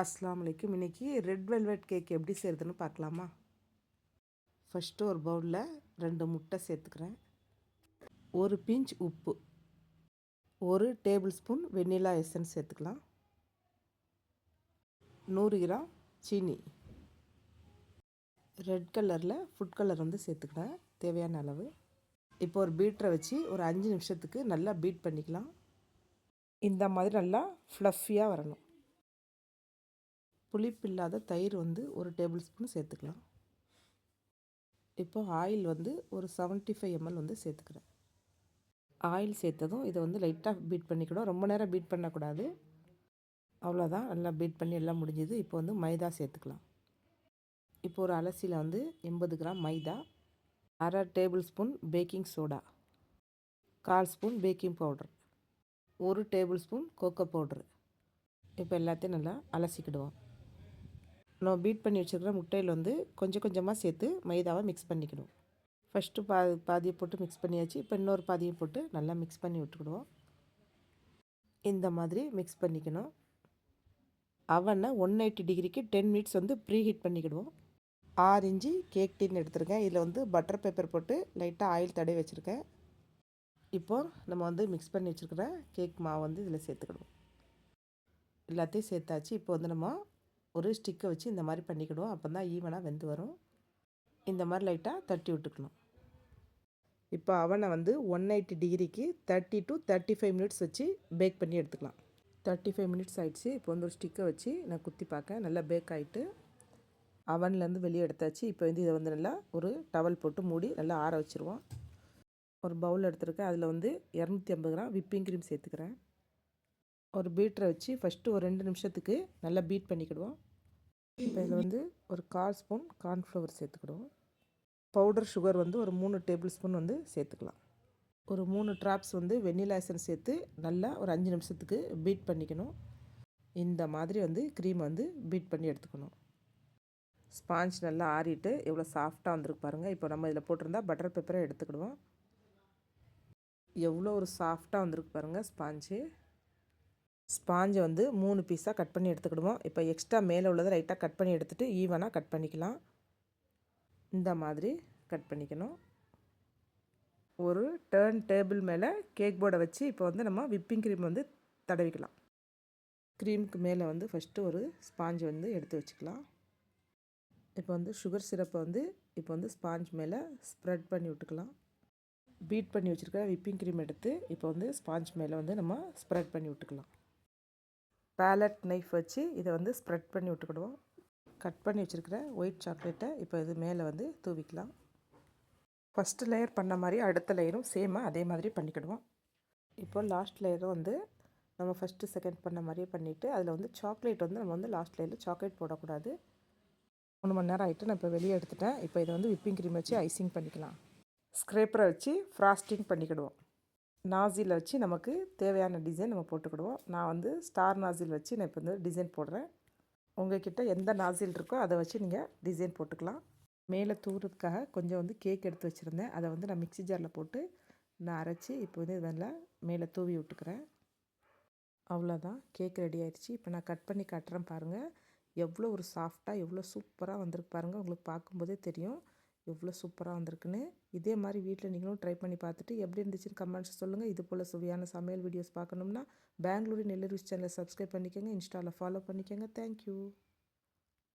அஸ்லாம் வலைக்கும் இன்றைக்கி ரெட் வெல்வெட் கேக் எப்படி செய்கிறதுன்னு பார்க்கலாமா? ஃபஸ்ட்டு ஒரு பவுலில் ரெண்டு முட்டை சேர்த்துக்கிறேன். ஒரு பிஞ்ச் உப்பு. ஒரு டேபிள் ஸ்பூன் வெண்ணிலா எசன்ஸ் சேர்த்துக்கலாம். நூறு கிராம் சீனி. ரெட் கலரில் ஃபுட் கலர் வந்து சேர்த்துக்கிறேன். தேவையான அளவு. இப்போ ஒரு பீட்டரை வச்சு ஒரு அஞ்சு நிமிஷத்துக்கு நல்லா பீட் பண்ணிக்கலாம். இந்த மாதிரி நல்லா ஃப்ளஃபியாக வரணும். புளிப்பில்லாத தயிர் வந்து ஒரு டேபிள் ஸ்பூன் சேர்த்துக்கலாம். இப்போ ஆயில் வந்து ஒரு செவன்ட்டி ஃபைவ் எம்எல் வந்து சேர்த்துக்கிறேன். ஆயில் சேர்த்ததும் இதை வந்து லைட்டாக பீட் பண்ணிக்கணும். ரொம்ப நேரம் பீட் பண்ணக்கூடாது. அவ்வளோதான் நல்லா பீட் பண்ணி எல்லாம் முடிஞ்சுது. இப்போ வந்து மைதா சேர்த்துக்கலாம். இப்போ ஒரு அலசியில் வந்து எண்பது கிராம் மைதா அரை டேபிள் ஸ்பூன் பேக்கிங் சோடா கால் ஸ்பூன் பேக்கிங் பவுடர் ஒரு டேபிள் ஸ்பூன் கோக்கோ பவுட்ரு. இப்போ எல்லாத்தையும் நல்லா அலசிக்கிடுவோம். நம்ம பீட் பண்ணி வச்சுருக்கிற முட்டையில் வந்து கொஞ்சம் கொஞ்சமாக சேர்த்து மைதாவை மிக்ஸ் பண்ணிக்கணும். ஃபஸ்ட்டு பா பாதியை போட்டு மிக்ஸ் பண்ணியாச்சு. இப்போ இன்னொரு பாதியை போட்டு நல்லா மிக்ஸ் பண்ணி விட்டுக்கிடுவோம். இந்த மாதிரி மிக்ஸ் பண்ணிக்கணும். அவனை ஒன் எயிட்டி டிகிரிக்கு டென் மினிட்ஸ் வந்து ப்ரீ ஹீட் பண்ணிக்கிடுவோம். ஆறு இஞ்சி கேக் டின் எடுத்துருக்கேன். இதில் வந்து பட்டர் பேப்பர் போட்டு லைட்டாக ஆயில் தடவி வச்சுருக்கேன். இப்போது நம்ம வந்து மிக்ஸ் பண்ணி வச்சுருக்கிற கேக் மாவு வந்து இதில் சேர்த்துக்கிடுவோம். எல்லாத்தையும் சேர்த்தாச்சு. இப்போ வந்து நம்ம ஒரு ஸ்டிக்கை வச்சு இந்த மாதிரி பண்ணிக்கிடுவோம். அப்போ தான் ஈவனாக வெந்து வரும். இந்த மாதிரி லைட்டாக தட்டி விட்டுக்கணும். இப்போ அவனை வந்து ஒன் எயிட்டி டிகிரிக்கு thirty to thirty five minutes வச்சு பேக் பண்ணி எடுத்துக்கலாம். தேர்ட்டி ஃபைவ் மினிட்ஸ் ஆகிடுச்சு இப்போ வந்து ஒரு ஸ்டிக்கை வச்சு நான் குத்தி பார்க்க நல்லா பேக் ஆகிட்டு அவன்லேருந்து வெளியே எடுத்தாச்சு. இப்போ வந்து இதை வந்து நல்லா ஒரு டவல் போட்டு மூடி நல்லா ஆற வச்சுருவோம். ஒரு பவுல் எடுத்துருக்கேன். அதில் வந்து இரநூத்தி ஐம்பது கிராம் விப்பிங் க்ரீம் சேர்த்துக்கிறேன். ஒரு பீட்டரை வச்சு ஃபஸ்ட்டு ஒரு ரெண்டு நிமிஷத்துக்கு நல்லா பீட் பண்ணிக்கிடுவோம். இப்போ இதில் வந்து ஒரு கால் ஸ்பூன் கார்ன்ஃப்ளவர் சேர்த்துக்கிடுவோம். பவுடர் சுகர் வந்து ஒரு மூணு டேபிள் ஸ்பூன் வந்து சேர்த்துக்கலாம். ஒரு மூணு ட்ராப்ஸ் வந்து வெண்ணிலா எசன்ஸ் சேர்த்து நல்லா ஒரு அஞ்சு நிமிஷத்துக்கு பீட் பண்ணிக்கணும். இந்த மாதிரி வந்து க்ரீம் வந்து பீட் பண்ணி எடுத்துக்கணும். ஸ்பாஞ்ச் நல்லா ஆறிட்டு எவ்வளோ சாஃப்டாக வந்துருக்கு பாருங்கள் இப்போ நம்ம இதில் போட்டிருந்தா பட்டர் பேப்பரை எடுத்துக்கிடுவோம். எவ்வளோ ஒரு சாஃப்டாக வந்திருக்கு பாருங்கள் ஸ்பாஞ்சு. ஸ்பாஞ்சை வந்து மூணு பீஸாக கட் பண்ணி எடுத்துக்கிடுவோம். இப்போ எக்ஸ்ட்ரா மேலே உள்ளதை லைட்டாக கட் பண்ணி எடுத்துகிட்டு ஈவனாக கட் பண்ணிக்கலாம். இந்த மாதிரி கட் பண்ணிக்கணும். ஒரு டேர்ன் டேபிள் மேலே கேக் போர்டை வச்சு இப்போ வந்து நம்ம விப்பிங் க்ரீம் வந்து தடவிக்கலாம். க்ரீமுக்கு மேலே வந்து ஃபஸ்ட்டு ஒரு ஸ்பாஞ்ச் வந்து எடுத்து வச்சுக்கலாம். இப்போ வந்து சுகர் சிரப்பை வந்து இப்போ வந்து ஸ்பாஞ்ச் மேலே ஸ்ப்ரெட் பண்ணி விட்டுக்கலாம். பீட் பண்ணி வச்சுருக்க விப்பிங் க்ரீம் எடுத்து இப்போ வந்து ஸ்பாஞ்ச் மேலே வந்து நம்ம ஸ்ப்ரெட் பண்ணி விட்டுக்கலாம். பேலட் நைஃப் வச்சு இதை வந்து ஸ்ப்ரெட் பண்ணி விட்டுக்கிடுவோம். கட் பண்ணி வச்சுருக்கிற ஒயிட் சாக்லேட்டை இப்போ இது மேலே வந்து தூவிக்கலாம். ஃபஸ்ட்டு லேயர் பண்ண மாதிரி அடுத்த லேயரும் சேமாக அதே மாதிரி பண்ணிக்கிடுவோம். இப்போ லாஸ்ட் லேயரும் வந்து நம்ம ஃபஸ்ட்டு செகண்ட் பண்ண மாதிரியே பண்ணிவிட்டு அதில் வந்து சாக்லேட் வந்து நம்ம வந்து லாஸ்ட் லேயரில் சாக்லேட் போடக்கூடாது. மூணு மணி நேரம் ஆகிட்டு நான் இப்போ வெளியே எடுத்துட்டேன். இப்போ இதை வந்து விப்பிங் க்ரீம் வச்சு ஐசிங் பண்ணிக்கலாம். ஸ்க்ரேப்பரை வச்சு ஃப்ராஸ்டிங் பண்ணிக்கிடுவோம். நாசில் வச்சு நமக்கு தேவையான டிசைன் நம்ம போட்டுக்கிடுவோம். நான் வந்து ஸ்டார் நாசில் வச்சு நான் இப்போ வந்து டிசைன் போடுறேன். உங்கள்கிட்ட எந்த நாசில் இருக்கோ அதை வச்சு நீங்கள் டிசைன் போட்டுக்கலாம். மேலே தூறதுக்காக கொஞ்சம் வந்து கேக் எடுத்து வச்சுருந்தேன். அதை வந்து நான் மிக்சி ஜாரில் போட்டு நான் அரைச்சி இப்போ வந்து இதெல்லாம் மேலே தூவி விட்டுக்கிறேன். அவ்வளோதான் கேக் ரெடி ஆயிடுச்சு. இப்போ நான் கட் பண்ணி காட்டுறேன் பாருங்கள் எவ்வளோ ஒரு சாஃப்டாக எவ்வளோ சூப்பராக வந்திருக்கு பாருங்கள் உங்களுக்கு பார்க்கும்போதே தெரியும். எவ்வளோ சூப்பராக வந்திருக்குன்னு இதே மாதிரி வீட்டில் நீங்களும் ட்ரை பண்ணி பார்த்துட்டு எப்படி இருந்துச்சுன்னு கமெண்ட்ஸ் சொல்லுங்கள் இது போல் சுவையான சமையல் வீடியோஸ் பார்க்கணும்னா பெங்களூரு நெல்லூர் சேனலை சப்ஸ்கிரைப் பண்ணிக்கோங்க. இன்ஸ்டாவில் ஃபாலோ பண்ணிக்கோங்க. தேங்க்யூ